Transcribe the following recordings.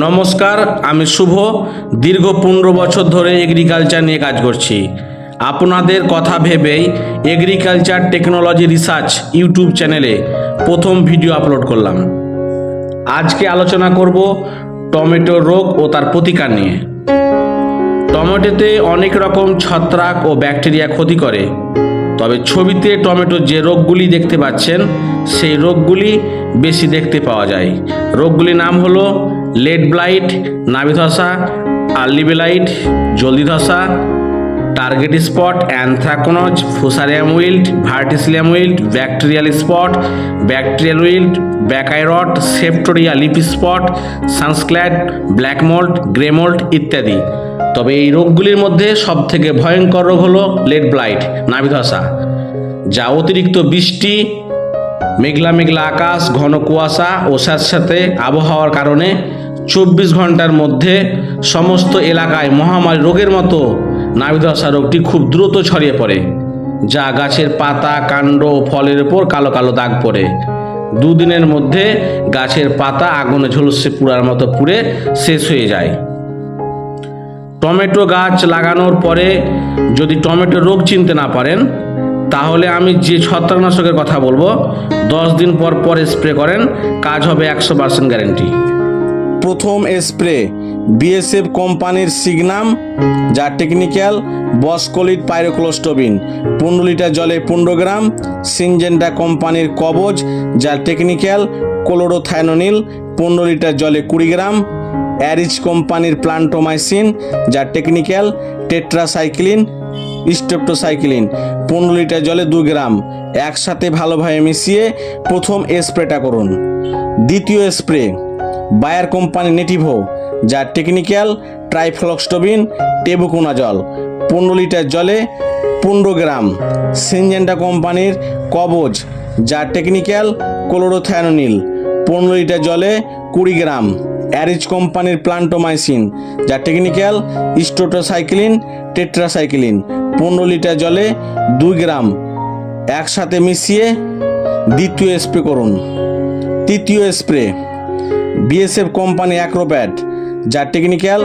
নমস্কার, আমি শুভ। দীর্ঘ পনেরো বছর ধরে এগ্রিকালচার নিয়ে কাজ করছি। আপনাদের কথা ভেবেই এগ্রিকালচার টেকনোলজি রিসার্চ ইউটিউব চ্যানেলে প্রথম ভিডিও আপলোড করলাম। আজকে আলোচনা করব টমেটো রোগ ও তার প্রতিকার নিয়ে। টমেটোতে অনেক রকম ছত্রাক ও ব্যাকটেরিয়া ক্ষতি করে। তবে ছবিতে টমেটো যে রোগগুলি দেখতে পাচ্ছেন, সেই রোগগুলি বেশি দেখতে পাওয়া যায়। রোগগুলির নাম হলো লেড ব্লাইট, নাভি ধসা, আর্লি বেলাইট, জলদি ধসা, target spot, anthracnose, fusarium wilt, verticillium wilt, bacterial spot, bacterial wilt, buckeye rot, septoria leaf spot sunscald black mould, grey mould ইত্যাদি। তবে এই রোগগুলির মধ্যে সবথেকে ভয়ঙ্কর রোগ হলো লেড ব্লাইট নাভিধসা যা অতিরিক্ত বৃষ্টি মেঘলা মেঘলা আকাশ, ঘন কুয়াশা ও সাথে সাথে আবহাওয়ার কারণে চব্বিশ ঘণ্টার মধ্যে সমস্ত এলাকায় মহামারী রোগের মতো নাভিধসা রোগটি খুব দ্রুত ছড়িয়ে পড়ে, যা গাছের পাতা, কাণ্ড ও ফলের উপর কালো কালো দাগ পড়ে। দুদিনের মধ্যে গাছের পাতা আগুনে ঝলসে পুড়ার মতো পুড়ে শেষ হয়ে যায়। টমেটো গাছ লাগানোর পরে যদি টমেটো রোগ চিনতে না পারেন তাহলে আমি যে ছত্রাকনাশকের কথা বলব, দশ দিন পর পর স্প্রে করেন, কাজ হবে একশো পার্সেন্ট গ্যারেন্টি প্রথম স্প্রে বিএসএফ কোম্পানির সিগনাম যা টেকনিক্যাল বসকলিড পাইরোক্লোস্টোবিন পনেরো লিটার জলে পনেরো গ্রাম সিনজেন্টা কোম্পানির কবজ, যা টেকনিক্যাল কোলোরোথাইনোনিল পনেরো লিটার জলে কুড়ি গ্রাম অ্যারিজ কোম্পানির প্লান্টোমাইসিন যা টেকনিক্যাল টেট্রাসাইক্লিন স্টেপটোসাইক্লিন পনেরো লিটার জলে দু গ্রাম। একসাথে ভালোভাবে মিশিয়ে প্রথম স্প্রেটা করুন। দ্বিতীয় স্প্রে, বায়ার কোম্পানি নেটিভো, যা টেকনিক্যাল ট্রাইফ্লক্সটোবিন, টেবুকোনাজল, পনেরো লিটার জলে পনেরো গ্রাম। সিনজেন্টা কোম্পানির কবজ, যা টেকনিক্যাল ক্লোরোথ্যানোনিল, পনেরো লিটার জলে কুড়ি গ্রাম। অ্যারিজ কোম্পানির প্লান্টোমাইসিন, যা টেকনিক্যাল স্টোটোসাইক্লিন, টেট্রাসাইক্লিন, পনেরো লিটার জলে দুই গ্রাম একসাথে মিশিয়ে দ্বিতীয় স্প্রে করুন। তৃতীয় স্প্রে, বিএসএফ কোম্পানি অ্যাক্রোপ্যাড যা টেকনিক্যাল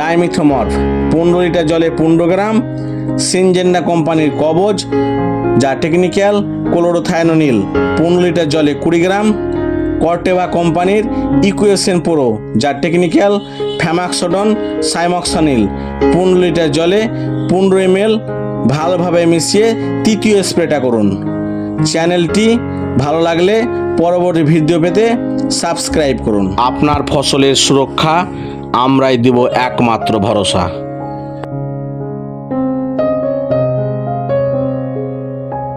ডাইমিথোমর্ফ পনেরো লিটার জলে পনেরো গ্রাম, সিনজেন্ডা কোম্পানির কবজ, যা টেকনিক্যাল ক্লোরোথাইনোনিল, পনেরো লিটার জলে কুড়ি গ্রাম কর্টেভা কোম্পানির ইকুয়েশন প্রো যা টেকনিক্যাল ফ্যামাক্সোডন সাইমক্সানিল পনেরো লিটার জলে পনেরো এম ভালোভাবে মিশিয়ে তৃতীয় স্প্রেটা করুন। চ্যানেলটি ভালো লাগলে পরবর্তী ভিডিও পেতে সাবস্ক্রাইব করুন। আপনার ফসলের সুরক্ষা আমরাই দিব একমাত্র ভরসা।